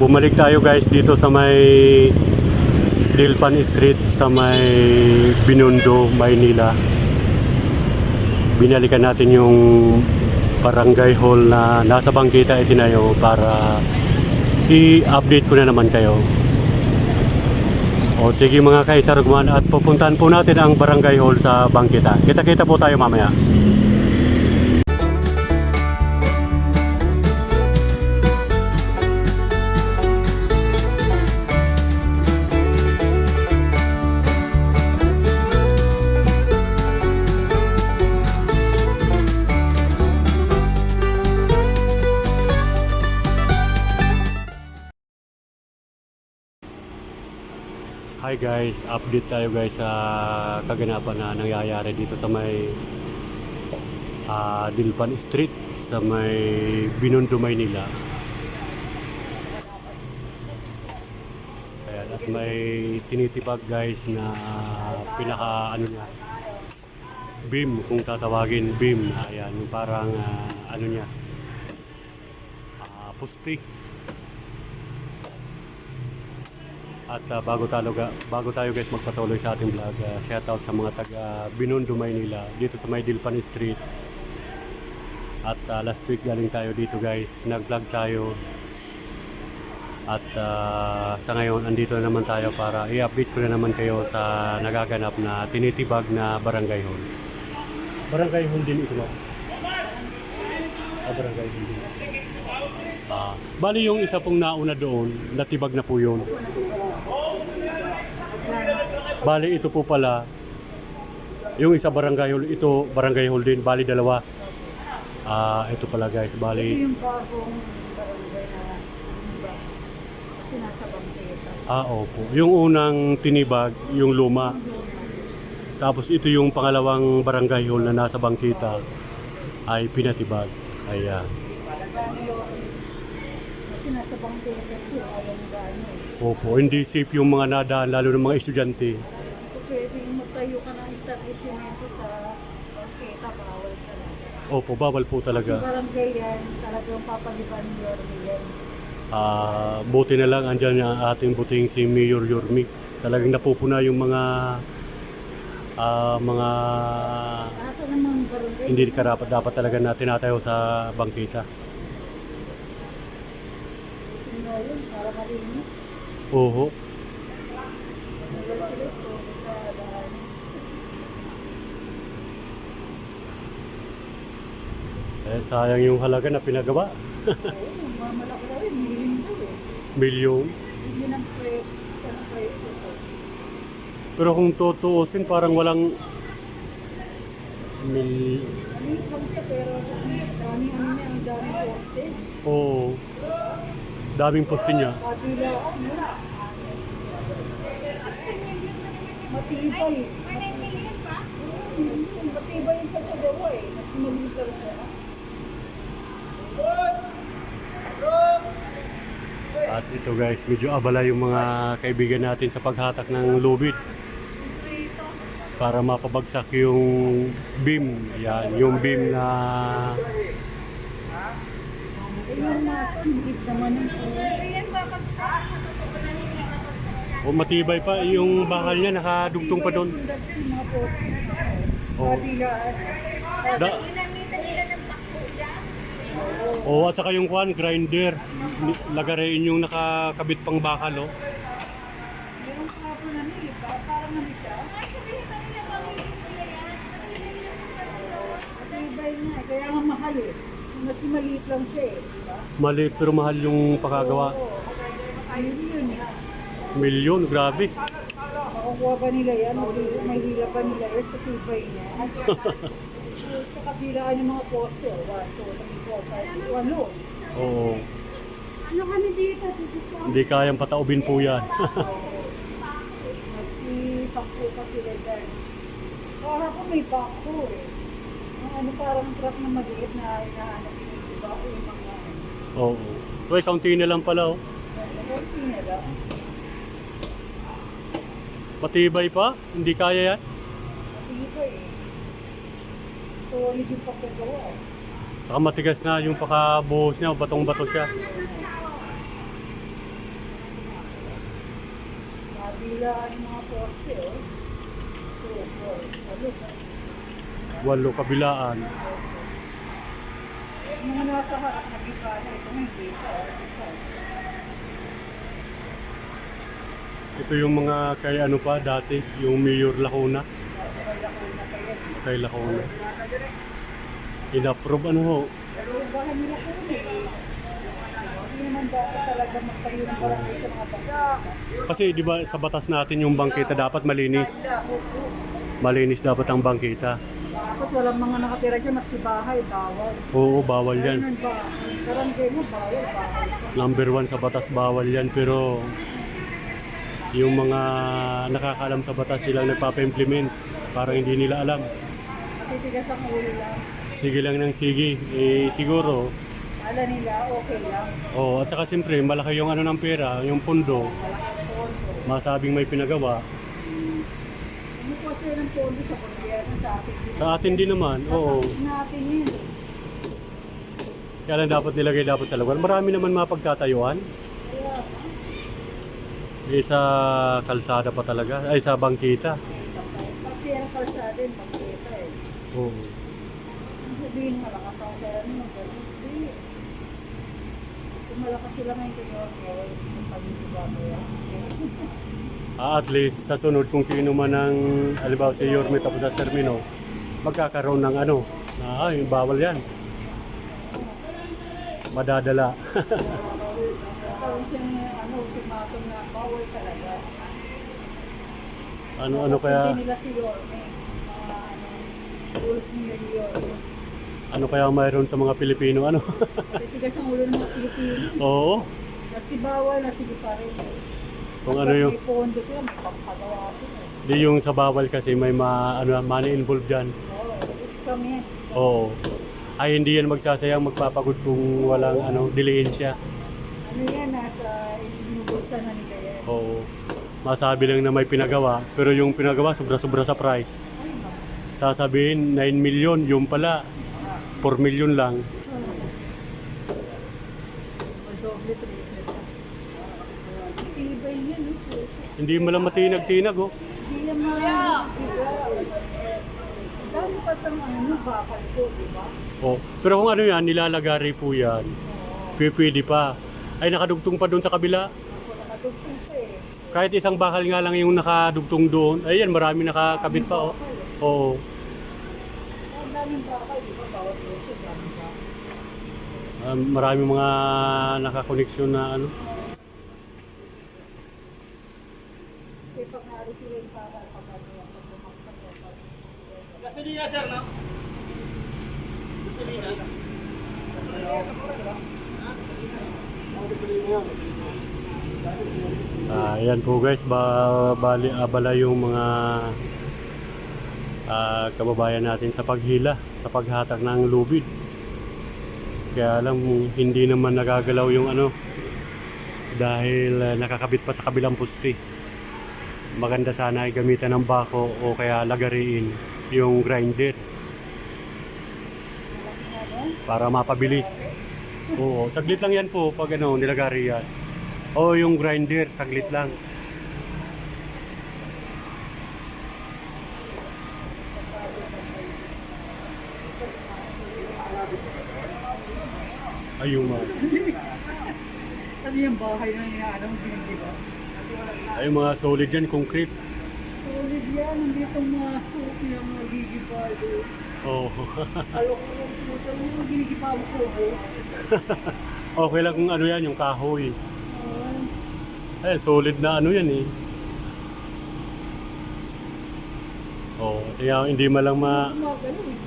Bumalik tayo guys dito sa may Dilpan Street sa may Binondo, Maynila. Binalikan natin yung barangay hall na nasa bangkita itinayo para i-update ko na naman kayo. O sige mga kaisarugman at pupuntahan po natin ang barangay hall sa bangkita. Kita-kita po tayo mamaya. Hi guys, update tayo guys sa kaganapan na nangyayari dito sa may ah, Dilpan Street sa may Binondo, Maynila. Ayan, at may tinitipag guys na pinaka ano niya beam kung tatawagin beam. Ayan yung parang ah, ano niya ah, pusti At ah, bago tayo bago tayo guys magpatuloy sa ating vlog, uh, shout out sa mga taga Binondo, Maynila, dito sa May Street. At ah, last week galing tayo dito guys, nag-vlog tayo. At ah, sa ngayon andito na naman tayo para i-update ko na naman kayo sa nagaganap na tinitibag na barangay hall. Barangay hall din ito. Ah, barangay hall din. Ah, bali yung isa pong nauna doon, natibag na po yun. Bali ito po pala yung isa barangay hall, ito barangay hall din, bali dalawa. Ah, ito pala guys, Ito bali yung bagong barangay na iba. Kasi nasa bangketa. ah opo. Yung unang tinibag, yung luma. Tapos ito yung pangalawang barangay hall na nasa bangkita ay pinatibag. Ayan. Kasi nasa bangketa ito, ba ano eh. Opo, hindi safe yung mga nadaan, lalo ng mga estudyante. Kung pwede magtayo ka ng establishmento sa bangketa, bawal ka na. Opo, bawal po talaga. barangay yan, talagang papaliban ni Yorme yan. Ah, buti na lang andyan ang ating buting si Mayor Yormi. Talagang napupuna yung mga ah, mga Kaso naman barangay, hindi karapat dapat talaga na tinatayo sa bangkita. sino yun, para malinis. Oo. Wala sila sa daan. Eh, sayang yung halaga na pinagawa. Milyon. Pero kung tutuusin, parang walang mil... Oo. Daming poste niya. Matibay. Matibay yung pagkagawa eh. Mas malitar At ito guys, medyo abala yung mga kaibigan natin sa paghatak ng lubid. Para mapabagsak yung beam. Yan, yung beam na o matibay pa yung bakal niya nakadugtong pa doon. mga poste. Oo. Oh, at saka yung kwan, grinder. Lagarin yung nakakabit pang bakal, oh. pa kaya nga mahal eh. Mas maliit lang siya eh. Maliit pero mahal yung pakagawa. Ayun yun eh. Milyon, grabe. Makukuha ba nila yan? Mahila- Mahila ba nila yan sa tibay niya? sa kabilaan ng mga poste. 1, 2, 3, 4, 5, 6, ano? Oo. Ano kami dito? Hindi kayang pataubin po yan. Maski sampu pa sila dyan. Para ko may bako eh. Ang ano parang truck na maliit na hinahanap yung iba ko yung mga Oo. Uy, kaunti na lang pala, oh. Konti na lang. Matibay pa? Hindi kaya yan? Dito eh. Solid yung pagkagawa. Saka matigas na yung pakabuhos niya, batong-bato siya. kabilaan ng mga poste, oh. Walo kabilaan. yung mga nasa harap na gitana, ito hindi pa. Ito yung mga kay ano pa dati, yung Mayor Lacuna. Kay Lacuna. In-approve ano ho. Bahay nila po, eh. Hindi naman dapat talaga magtayo ng barangay sa mga bangka. Kasi di ba sa batas natin yung bangkita dapat malinis. Malinis dapat ang bangkita. Dapat walang mga nakatira dyan, maski bahay, bawal. Oo, bawal yan. Ayun ba? Barangay mo, bawal, bawal. Number one sa batas bawal yan pero yung mga nakakaalam sa batas silang nagpapa-implement parang hindi nila alam. Matitigas ang ulo lang. Sige lang ng sige. Eh, siguro, Ala nila, okay lang. oh, at saka siyempre, malaki yung ano ng pera, yung pundo, pondo. masabing may pinagawa. Kumukuha sila ng pondo sa gobyerno sa atin. Sa atin din naman, oo. natin yun. Kaya lang dapat nilagay dapat sa lugar. Marami naman mapagtatayuan. Kaya, Eh, sa kalsada pa talaga. Ay, sa bangkita. pati ang kalsada yung pagkita eh. Oo. Ang sabihin malakas ang pera nyo, ganun. Hindi. Kung malakas sila ngayon kayo, okay, yung pag-ibig mo yan. Ah, at least sa sunod kung sino man ang alibaw si Yorme tapos sa termino, magkakaroon ng ano, na ay, bawal yan. Madadala. Ano, ano ano kaya Hindi nila si Yorme. Ano, rules Yorme. ano kaya mayroon sa mga Pilipino ano? Titigas ang ulo ng mga Pilipino. Oo. Kasi bawal na sige pa rin. Kung ano yung May pondo sila, may pagpagawa sila. di yung sa bawal kasi may ma, ano, money involved diyan. Oo, scam yan. Oo. Ay hindi yan magsasayang magpapagod kung walang ano dilihensya. Ano yan, nasa inubulsa na nila yan. Oo. Masabi lang na may pinagawa, pero yung pinagawa sobra-sobra sa price. Sasabihin 9 million, yung pala 4 million lang. Hindi mo lang matinag-tinag oh. Hindi yan mga Dami pa sa ano, bakal ko, di ba? oh. Pero kung ano yan, nilalagari po yan. Pwede pa. Ay nakadugtong pa doon sa kabila. Nakadugtong pa eh. Kahit isang bakal nga lang yung nakadugtong doon. Ayan, marami nakakabit pa oh. Oo. Ang daming bakal, di ba? Bawat puso, daming bakal. Um, marami mga nakakoneksyon na ano. Gasolina, sir, no? Gasolina. Ah, ayan po guys, ba, bali, abala yung mga ah, kababayan natin sa paghila, sa paghatak ng lubid. Kaya alam hindi naman nagagalaw yung ano dahil ah, nakakabit pa sa kabilang puste. Maganda sana ay gamitan ng bako o kaya lagariin yung grinder para mapabilis. Oo, saglit lang yan po pag ano, nilagari yan. O yung grinder, saglit lang. Ay, yung mga, Ano yung bahay na inaanong binigiba? ay, yung mga solid yan, concrete. Solid yan, hindi itong mga suot yung mga gigiba. Oo. Alok ko yung puto yung ginigiba mo ko. okay lang kung ano yan, yung kahoy. Oh, Ay, solid na ano yan eh. Oo, kaya hindi man lang ma... gumagano eh.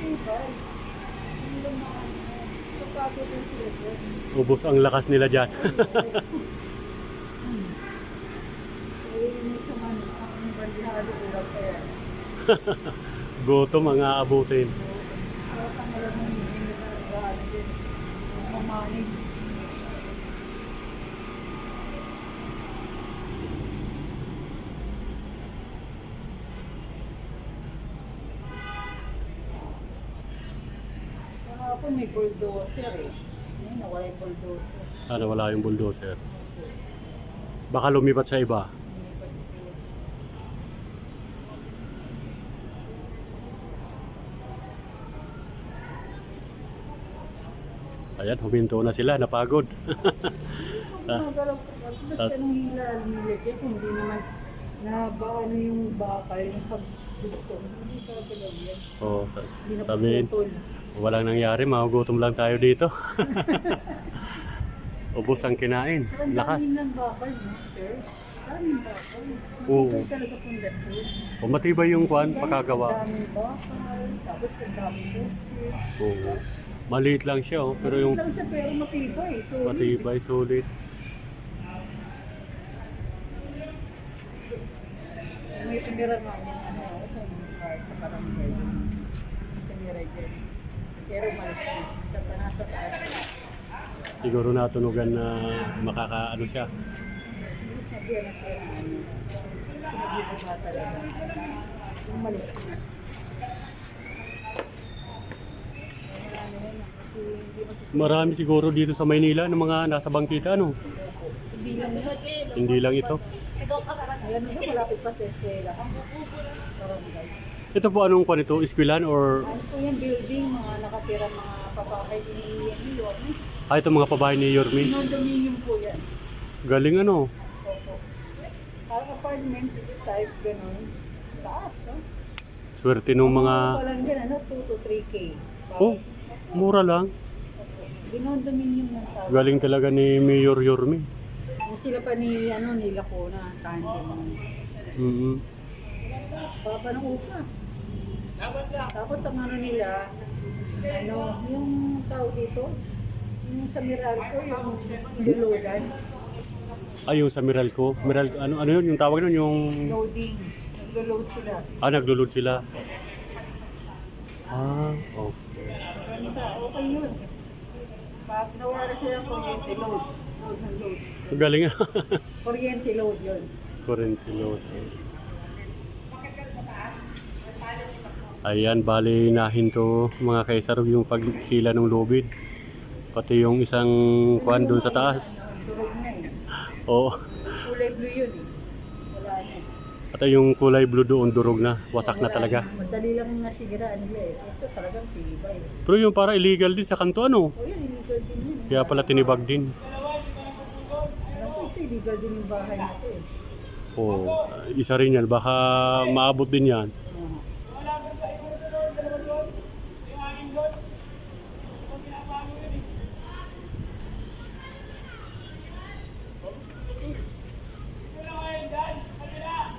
Diba? Hindi lang mga ano. Ubos ang lakas nila dyan. Ano, ang kaya. Gutom ang aabutin. Parang ang alam mo, hindi na nag-ano din. Mamanage. Kahapon may bulldozer eh. Ngayon nawala yung bulldozer. Sana wala yung bulldozer. Baka lumipat sa iba. Ayan, huminto na sila, napagod. Gumagalaw po. Basta Tas- nung hila, nilagay kung hindi naman na baka ano yung bakal, yung pagdugtong. Hindi galaw yan. oh, Hindi na sabihin. Walang nangyari, magugutom lang tayo dito. Ubus ang kinain. Ang Lakas. dami ng bakal, no, sir? Daming bakal. Oo. Matibay talaga pong dato. O matibay yung kwan, pagkagawa. Daming bakal, tapos ang daming poster. Oo. Maliit lang siya, oh, pero yung lang siya pero matibay. So, matibay, sulit. may tumira nga yung ano, sa barangay. May tumira dyan. Pero malis na. Dapat nasa taas. Siguro natunugan na makakaano siya. Na. Marami siguro dito sa Maynila ng mga nasa bangkita, ano? Hindi lang. Hindi lang ito. Alam mo malapit pa sa eskwela. Barangay. Ito po anong kwan ito? Iskwilan or Ano po yung building, mga nakatira mga papahay ni Yorme. ah, ito mga pabahay ni Yormi? Condominium po yan. Galing ano? Opo. Parang apartment type, ganun. Taas, oh. Swerte nung mga... Walang din, ano, 2 to 3K. Oh, mura lang. Binondominium ng tao. Galing talaga ni Mayor Yormi. Sila pa ni, ano, ni Lacona, tandem. mm Baba ng upa. Tapos ang ano nila, ano, yung tao dito, yung sa Meralco, yung duludan, Ay, yung sa Meralco. Meral, ano, ano yun? Yung tawag nun? Yung... loading. Naglo-load sila. Ah, naglulod sila. Ah, okay. Okay yun. Pag nawala sila ng kuryente load, load ng load. Galing ah. Kuryente load yun. Current load. Ayan, bali nahinto mga kaisar yung paghila ng lubid. Pati yung isang kwan doon sa taas. Oo. Kulay blue yun eh. Wala na. At yung kulay blue doon, durog na. Wasak na talaga. Madali lang nasira nila eh. Ito talagang tibay. Pero yung para illegal din sa kanto ano. O yan, illegal din yun. Kaya pala tinibag din. Alam ko ito, illegal din yung bahay na ito eh. Oo. isa rin yan. Baka maabot din yan.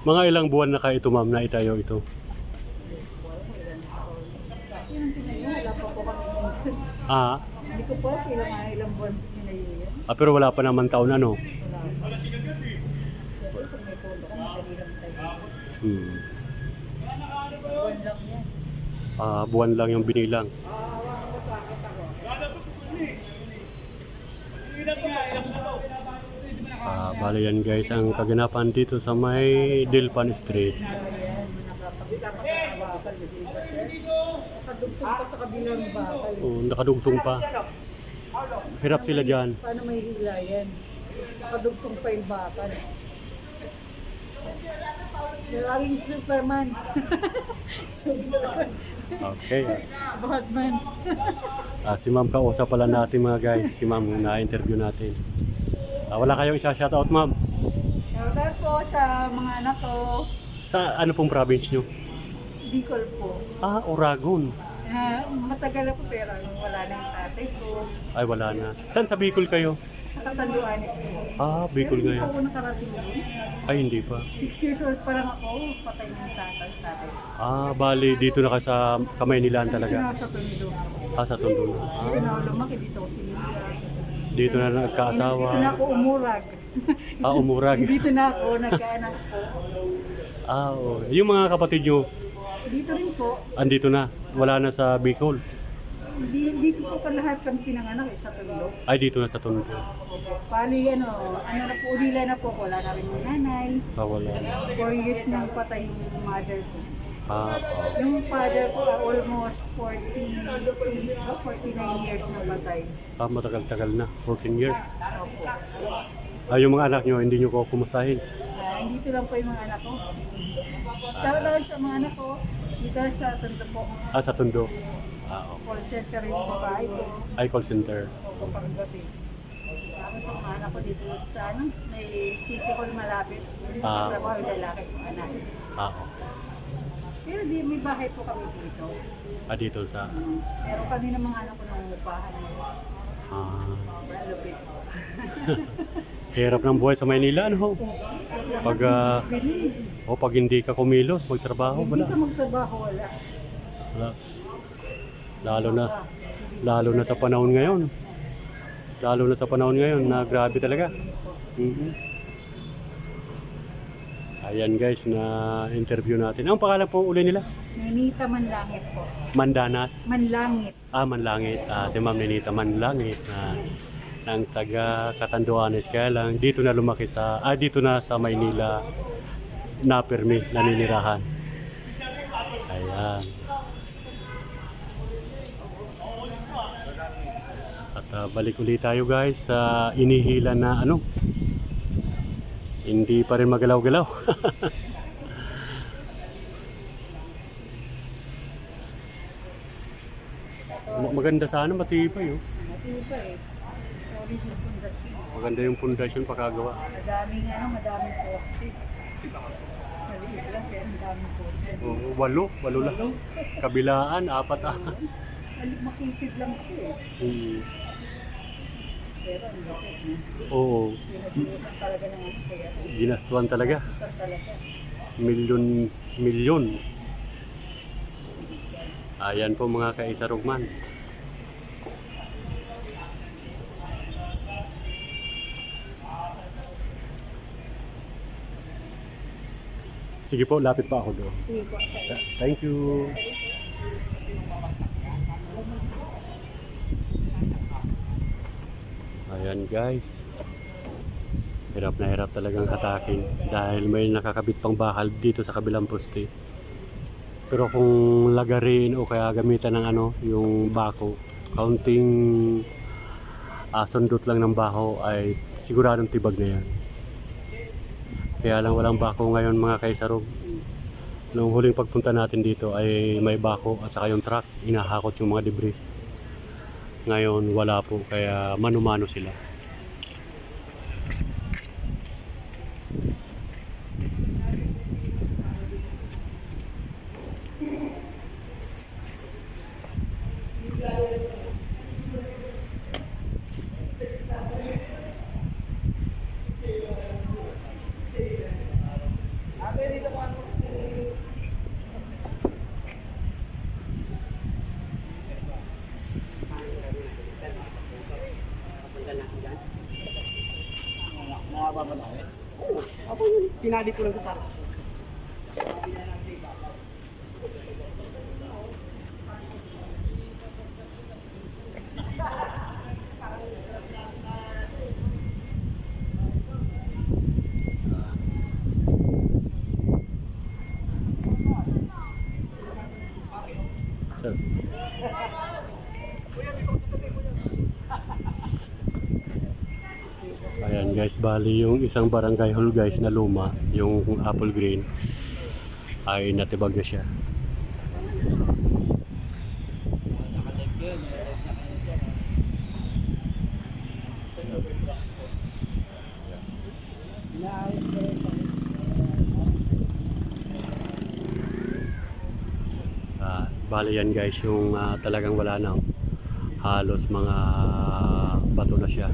Mga ilang buwan na kayo ito ma'am na itayo ito. Wala. Ah, Hindi ko po ilang, ilang buwan tinayo yan. ah pero wala pa naman taon. Wala. Madali lang tayo. Hmm. Ah, buwan lang yung binilang. Bali yan guys ang kaganapan dito sa may Dilpan Street. Ayan, nakapagkita pa sa? Nakadugtong pa kabilang bakal. Oh, nakadugtong pa. Hirap sila dyan. Paano may hila yan? Nakadugtong pa yung bakal. Laging Superman. Superman. Okay. Batman. Ah, si ma'am kausap pala natin mga guys. Si ma'am na-interview natin. Ah, wala kayong isa shoutout ma'am. Shoutout po sa mga anak ko. Sa ano pong province nyo? Bicol po. Ah, Oragon. Ah, matagal na po pero wala na yung tatay ko. Ay, wala na. Saan sa Bicol kayo? Sa Katanduanes po. Ah, Bicol Pero hindi ngayon. po ako nakarating doon. Ay, hindi pa. Six years old pa lang ako. Patay na yung tatay. tatay. Ah, bali, dito na ka sa kamay nilaan talaga. Nasa Toledo. Ah, sa Tondo Ah, na ako lumaki dito ako sinila. Dito na Dito na nagkaasawa. ako umurag. Ah, umurag. dito na ako nagkaanak po. Ah, oh. Yung mga kapatid nyo, Dito rin po. andito na. Wala na sa Bicol. Di- Dito po pa lahat kami pinanganak eh, sa Toledo. Ay, dito na sa Tondo. Pali ano, ano na po, ulila na po. Wala na rin yung nanay. Ah, wala. Four years nang patay yung mother ko. Ah, Yung father ko ah, almost 40, ah, 49 years na patay. ah matagal-tagal na. 14 years. Opo. Ah, yung mga anak nyo, hindi nyo ko kumustahin. Ah, dito lang po yung mga anak ko. Shoutout sa mga anak ko. Dito sa Tondo po. Ah, sa Tondo. Ah, okay. Call center yung babae ko. Ay, call center. O pang gabi. Tapos ang mga anak ko dito sa ano, may city ko malapit. Ah. trabaho yung lalaki ko anak. Ah, okay. Pero di, may bahay po kami dito. Ah, dito sa... Pero kami ng mga anak ko ng upahan. Ah, Malupit. hirap ng buhay sa Maynila, ano? Pag, ah, o pag hindi ka kumilos, magtrabaho, Hindi wala. ka magtrabaho, wala. wala. Lalo na, lalo na sa panahon ngayon. Lalo na sa panahon ngayon na grabe talaga. Mhm. Ayan guys, na interview natin. Ang pangalan po uli nila? Ninita Manlangit po. Mandanas. Manlangit. Ah, Manlangit. Ah, si Ma'am Ninita Manlangit na ng taga Catanduanes. Kaya lang, dito na lumaki sa, ah, dito na sa Maynila na permi, naninirahan. Ayan. At ah, balik ulit tayo guys sa inihila na ano, hindi pa rin magalaw-galaw. Maganda sana, matibay oh. Matibay. Maganda yung pundasyon pakagawa. Madaming ano, madaming poste. Maliit lang pero madaming poste. Oo, walo, walo lang. Kabilaan, apat ah. Makitid lang siya eh. Mm. Pero ang laki. Oo, Pinag-iusan talaga ng ano kaya. ginastuan talaga. Isang talaga. Milyon, milyon. Ayan po mga kaisa Rugman. Sige po, lapit pa ako doon. Sige po, sa Thank you. Ayan guys. Hirap na hirap talagang hatakin dahil may nakakabit pang bakal dito sa kabilang poste. Pero kung lagarin o kaya gamitan ng ano, yung bako, kaunting ah, sundot lang ng bako ay siguradong tibag na yan. Kaya lang walang bako ngayon mga kaisarog. Nung huling pagpunta natin dito ay may bako at saka yung truck, inahakot yung mga debris. Ngayon wala po, kaya manumano sila. Yun, pinali bali yung isang barangay hall guys na luma, yung apple green, ay natibag na siya. Ah, bali yan guys, yung ah, talagang wala na. Halos mga bato na siya.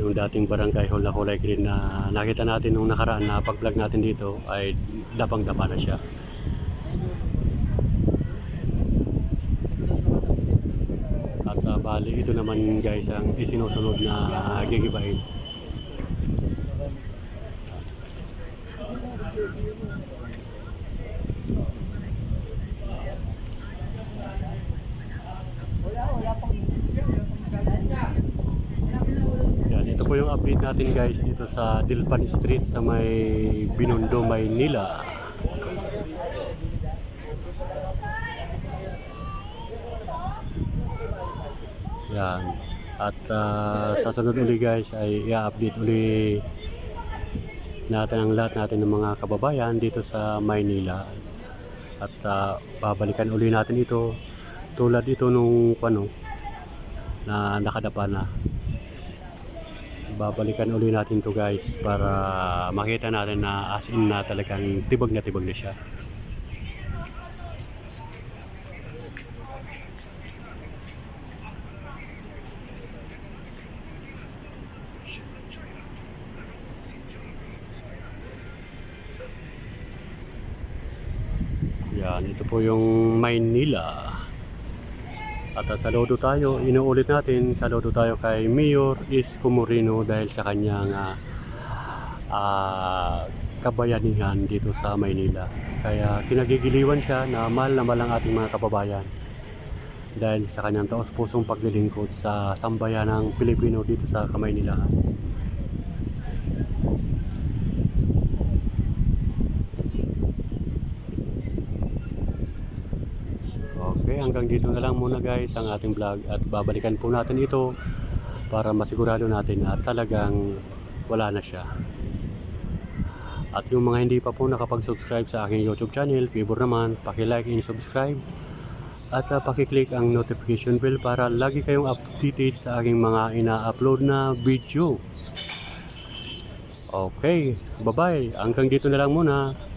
Yung dating barangay hall na kulay green na nakita natin nung nakaraan na pag-vlog natin dito ay dapang-dapa na siya. At ah, bali ito naman guys ang isinusunod na gigibain. Yan, ito po yung update natin guys dito sa Dilpan Street sa may Binondo, Maynila. Yan. At ah, sa sunod uli guys ay i-update uli natin ang lahat natin ng mga kababayan dito sa Maynila. At ah, babalikan uli natin ito tulad ito nung ano na nakadapa na. Babalikan uli natin to guys para makita natin na as in na talagang tibag na tibag na siya. Yan, ito po yung Maynila. At uh, saludo tayo, inuulit natin, saludo tayo kay Mayor Isko Moreno dahil sa kanyang ah, ah, kabayanihan dito sa Maynila. Kaya kinagigiliwan siya na mahal na mahal ang ating mga kababayan dahil sa kanyang taos pusong paglilingkod sa sambayan ng Pilipino dito sa Kamaynilaan. Okay, hanggang dito na lang muna guys ang ating vlog at babalikan po natin ito para masigurado natin na talagang wala na siya. At yung mga hindi pa po nakapag-subscribe sa aking YouTube channel, favor naman, paki-like and subscribe. At uh, paki-click ang notification bell para lagi kayong updated sa aking mga ina-upload na video. Okay, bye-bye. Hanggang dito na lang muna.